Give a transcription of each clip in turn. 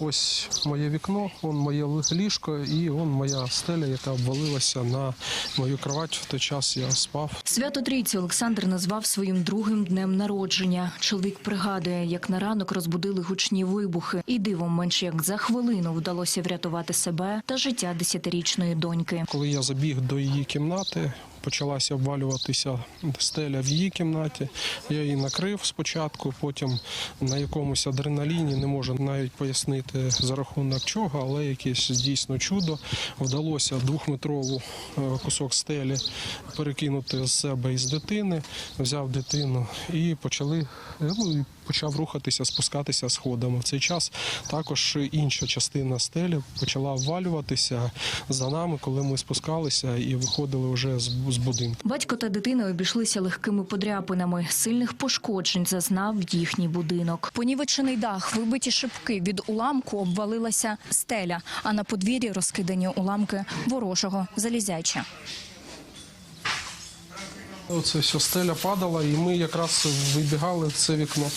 Ось моє вікно, он моє ліжко і он моя стеля, яка обвалилася на мою кровать. В той час я спав. Свято Трійці Олександр назвав своїм другим днем народження. Чоловік пригадує, як на ранок розбудили гучні вибухи, і дивом менш як за хвилину вдалося врятувати себе та життя десятирічної доньки. Коли я забіг до її кімнати, почалася обвалюватися стеля в її кімнаті. Я її накрив спочатку, потім на якомусь адреналіні не можу навіть пояснити за рахунок чого, але якесь дійсно чудо. Вдалося двохметрову е, кусок стелі перекинути з себе із дитини, взяв дитину і почали е, ну, почав рухатися, спускатися сходами. В цей час також інша частина стелі почала обвалюватися за нами, коли ми спускалися і виходили вже з, з будинку. Батько та дитина обійшлися легкими подряпинами. Сильних пошкоджень зазнав їхній будинок. Понівечений дах, вибиті шибки. Від уламку обвалилася стеля, а на подвір'ї розкидані уламки ворожого залізяча. Оце все стеля падала, і ми якраз вибігали в це вікно.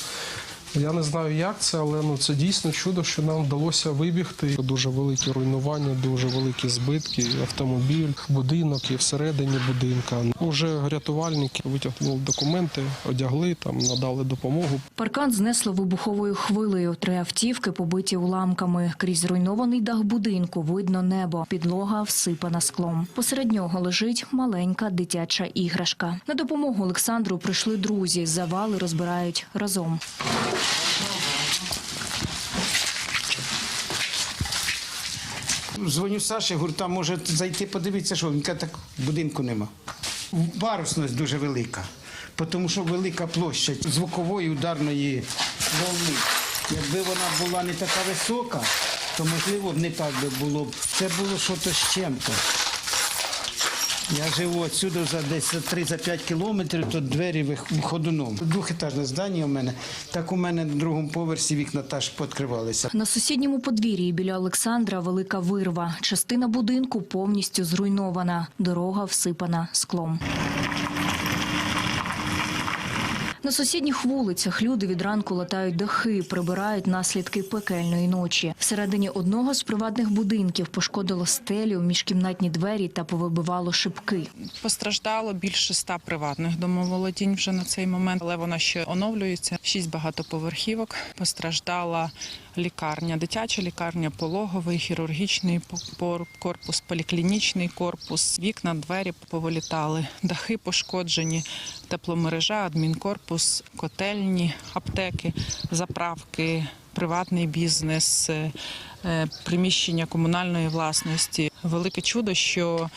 Я не знаю, як це, але ну це дійсно чудо, що нам вдалося вибігти. Дуже великі руйнування, дуже великі збитки. Автомобіль, будинок і всередині будинка. Уже рятувальники витягнули документи, одягли там, надали допомогу. Паркан знесло вибуховою хвилею. Три автівки побиті уламками. Крізь зруйнований дах будинку видно небо. Підлога всипана склом. Посеред нього лежить маленька дитяча іграшка. На допомогу Олександру прийшли друзі. Завали розбирають разом. Дзвоню Саші, говорю, там може зайти подивитися, що він каже, так будинку нема. Варусність дуже велика, тому що велика площа звукової ударної волни. Якби вона була не така висока, то можливо б не так би було б. Це було щось з чим-то. Я живу отсюди за десь за 3-5 кілометрів, то двері ходуном. Двохетажне здання у мене. Так у мене на другому поверсі вікна теж відкривалися. На сусідньому подвір'ї біля Олександра велика вирва. Частина будинку повністю зруйнована. Дорога всипана склом. На сусідніх вулицях люди від ранку латають дахи, прибирають наслідки пекельної ночі. Всередині одного з приватних будинків пошкодило стелю, міжкімнатні двері та повибивало шибки. Постраждало більше ста приватних домоволодінь вже на цей момент, але вона ще оновлюється. Шість багатоповерхівок. Постраждала лікарня, дитяча лікарня, пологовий, хірургічний корпус, поліклінічний корпус. Вікна, двері повилітали, дахи пошкоджені, тепломережа, адмінкорпус, котельні, аптеки, заправки. Приватний бізнес, е, е, приміщення комунальної власності. Велике чудо, що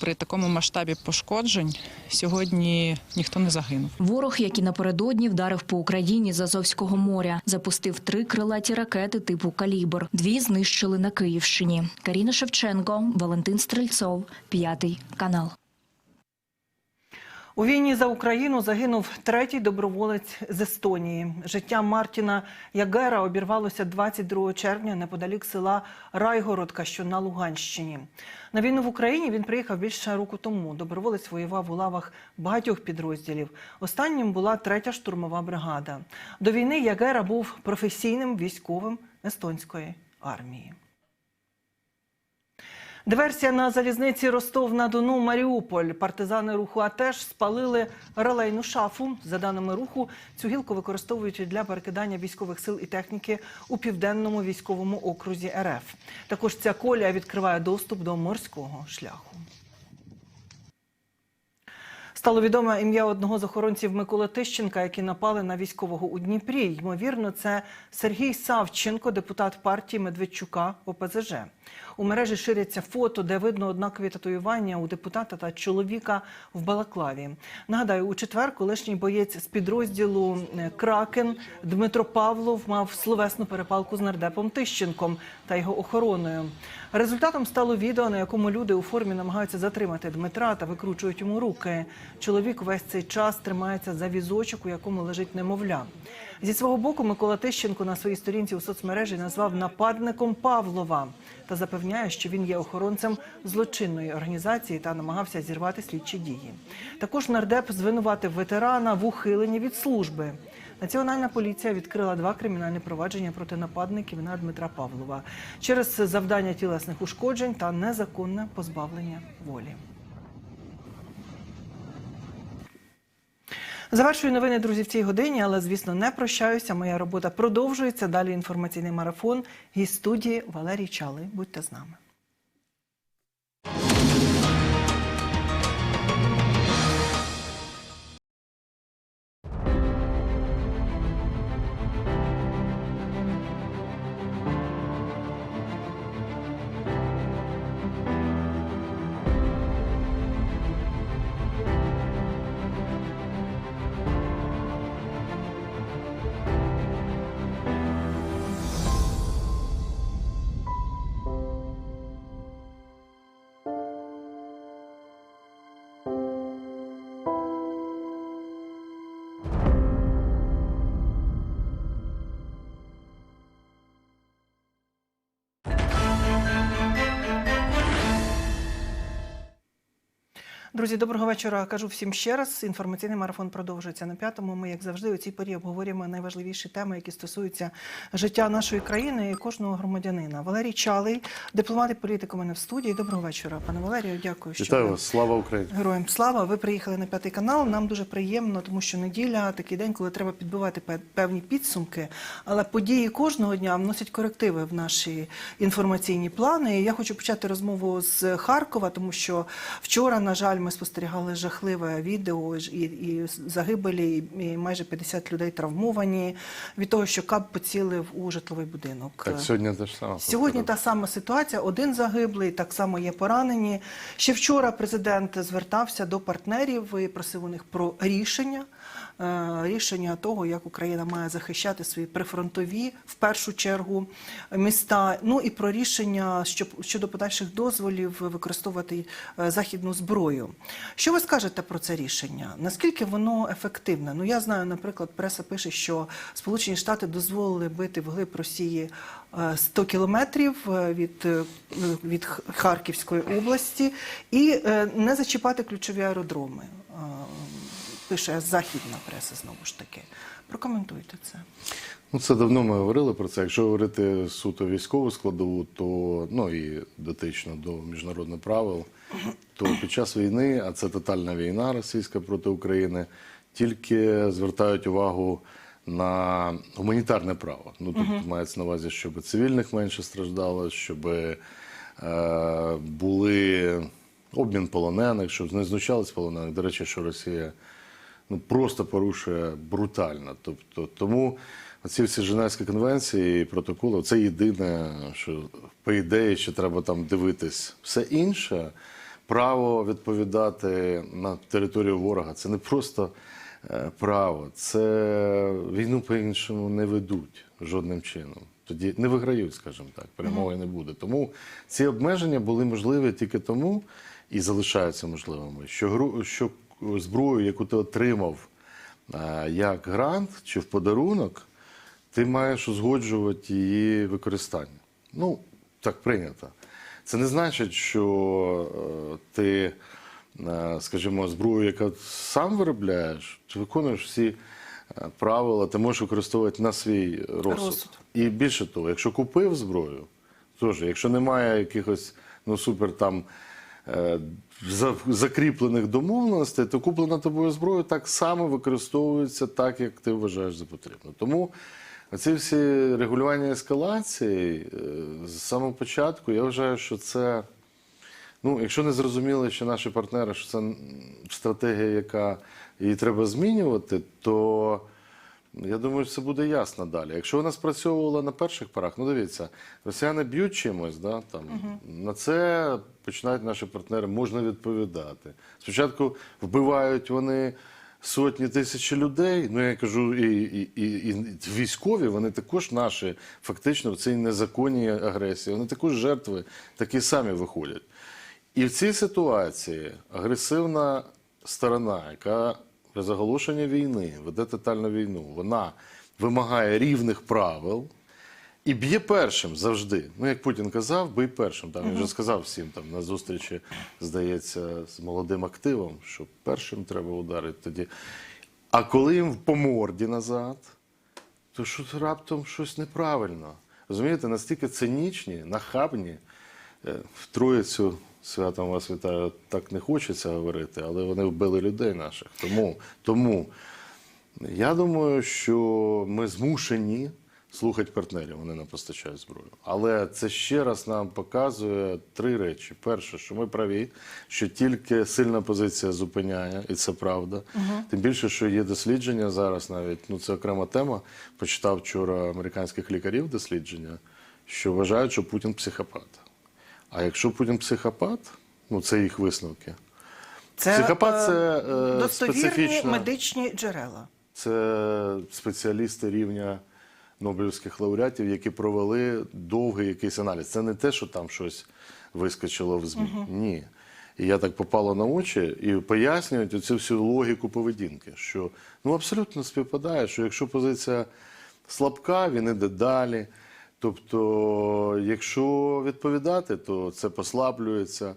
при такому масштабі пошкоджень сьогодні ніхто не загинув. Ворог, який напередодні, вдарив по Україні з Азовського моря. Запустив три крилаті ракети типу «Калібр». Дві знищили на Київщині. Каріна Шевченко, Валентин Стрельцов, п'ятий канал. У війні за Україну загинув третій доброволець з Естонії. Життя Мартіна Ягера обірвалося 22 червня неподалік села Райгородка, що на Луганщині. На війну в Україні він приїхав більше року тому. Доброволець воював у лавах багатьох підрозділів. Останнім була третя штурмова бригада. До війни Ягера був професійним військовим естонської армії. Диверсія на залізниці Ростов-на-Дону Маріуполь. Партизани руху АТЕШ спалили релейну шафу. За даними руху, цю гілку використовують для перекидання військових сил і техніки у південному військовому окрузі РФ. Також ця колія відкриває доступ до морського шляху. Стало відоме ім'я одного з охоронців Миколи Тищенка, які напали на військового у Дніпрі. Ймовірно, це Сергій Савченко, депутат партії Медведчука ОПЗЖ. У мережі ширяться фото, де видно однакові татуювання у депутата та чоловіка в Балаклаві. Нагадаю, у четвер колишній боєць з підрозділу е, Кракен Дмитро Павлов мав словесну перепалку з нардепом Тищенком та його охороною. Результатом стало відео, на якому люди у формі намагаються затримати Дмитра та викручують йому руки. Чоловік весь цей час тримається за візочок, у якому лежить немовля. Зі свого боку, Микола Тищенко на своїй сторінці у соцмережі назвав нападником Павлова та запевняє, що він є охоронцем злочинної організації та намагався зірвати слідчі дії. Також нардеп звинуватив ветерана в ухиленні від служби. Національна поліція відкрила два кримінальні провадження проти нападників на Дмитра Павлова через завдання тілесних ушкоджень та незаконне позбавлення волі. Завершую новини, друзі, в цій годині, але звісно не прощаюся. Моя робота продовжується. Далі інформаційний марафон. Гість студії Валерій Чали. Будьте з нами. Друзі, доброго вечора. Кажу всім ще раз. Інформаційний марафон продовжується на п'ятому. Ми, як завжди, у цій порі обговорюємо найважливіші теми, які стосуються життя нашої країни і кожного громадянина. Валерій Чалий, дипломат і політик у мене в студії. Доброго вечора, пане Валерію. Дякую, що Вітаю ви- вас, слава Україні! Героям слава! Ви приїхали на п'ятий канал. Нам дуже приємно, тому що неділя такий день, коли треба підбивати певні підсумки. Але події кожного дня вносять корективи в наші інформаційні плани. І я хочу почати розмову з Харкова, тому що вчора, на жаль, ми спостерігали жахливе відео і, і загибелі, і майже 50 людей травмовані від того, що кап поцілив у житловий будинок. Так, сьогодні та ж саме. Сьогодні та сама ситуація. Один загиблий, так само є поранені. Ще вчора президент звертався до партнерів і просив у них про рішення. Е, Рішення того, як Україна має захищати свої прифронтові в першу чергу міста. Ну і про рішення щодо подальших дозволів використовувати е, західну зброю. Що ви скажете про це рішення? Наскільки воно ефективне? Ну я знаю, наприклад, преса пише, що Сполучені Штати дозволили бити вглиб Росії е, 100 кілометрів е, від, е, від Харківської області і не зачіпати ключові аеродроми. Пише західна преса знову ж таки. Прокоментуйте це. Ну, це давно ми говорили про це. Якщо говорити суто військову складову, то ну і дотично до міжнародних правил, то під час війни, а це тотальна війна російська проти України, тільки звертають увагу на гуманітарне право. Ну тут мається на увазі, щоб цивільних менше страждало, щоб е, були обмін полонених, щоб не знущались полонених. До речі, що Росія ну просто порушує брутально. Тобто, тому ці всі Женевські конвенції і протоколи це єдине, що по ідеї ще треба там дивитись. Все інше право відповідати на територію ворога це не просто е, право, це війну по-іншому не ведуть жодним чином. Тоді не виграють, скажімо так, перемоги не буде. Тому ці обмеження були можливі тільки тому і залишаються можливими, що гру, що зброю, яку ти отримав е, як грант чи в подарунок, ти маєш узгоджувати її використання. Ну, так прийнято. Це не значить, що е, ти, е, скажімо, зброю, яку сам виробляєш, ти виконуєш всі правила, ти можеш використовувати на свій розсуд. Розсуд. І більше того, якщо купив зброю, теж, якщо немає якихось ну, супер там закріплених домовленостей, то куплена тобою зброя так само використовується так, як ти вважаєш за потрібно. Тому ці всі регулювання ескалації е, з самого початку, я вважаю, що це. Ну, якщо не зрозуміли ще наші партнери, що це стратегія, яка її треба змінювати, то я думаю, це буде ясно далі. Якщо вона спрацьовувала на перших порах, ну дивіться, росіяни б'ють чимось, да, там, на це починають наші партнери, можна відповідати. Спочатку вбивають вони сотні тисяч людей. Ну я кажу, і, і, і, і військові, вони також наші, фактично, в цій незаконній агресії, вони також жертви такі самі виходять. І в цій ситуації агресивна сторона, яка при заголошенні війни веде тотальну війну, вона вимагає рівних правил і б'є першим завжди. Ну, як Путін казав, бий першим. Там, Він вже сказав всім там, на зустрічі, здається, з молодим активом, що першим треба ударити тоді. А коли їм по морді назад, то що раптом щось неправильно. Розумієте, настільки цинічні, нахабні. Е, В Троїцю святом вас вітаю, так не хочеться говорити, але вони вбили людей наших. Тому, тому я думаю, що ми змушені слухати партнерів, вони нам постачають зброю. Але це ще раз нам показує три речі: перше, що ми праві, що тільки сильна позиція зупиняє, і це правда. Тим більше, що є дослідження зараз, навіть ну це окрема тема. Почитав вчора американських лікарів дослідження, що вважають, що Путін психопат. А якщо Путін психопат, ну це їх висновки. Це, Психопат е, це, е, достовірні специфічна- медичні джерела. Це спеціалісти рівня Нобелівських лауреатів, які провели довгий якийсь аналіз. Це не те, що там щось вискочило в ЗМІ. Ні. І я так попало на очі і пояснюють оцю всю логіку поведінки, що ну абсолютно співпадає, що якщо позиція слабка, він іде далі. Тобто, якщо відповідати, то це послаблюється.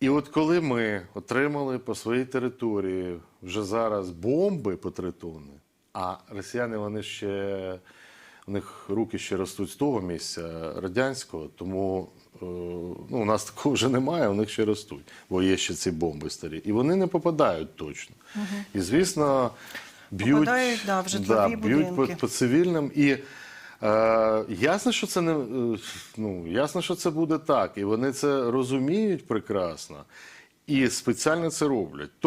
І от коли ми отримали по своїй території вже зараз бомби по три тонни, а росіяни вони ще у них руки ще ростуть з того місця радянського, тому е, ну, у нас такого вже немає, у них ще ростуть, бо є ще ці бомби старі. І вони не попадають точно. І звісно, б'ють, да, житлові б'ють по, по цивільним. І е, ясно, що це не е, ну, ясно, що це буде так. І вони це розуміють прекрасно і спеціально це роблять. Тобто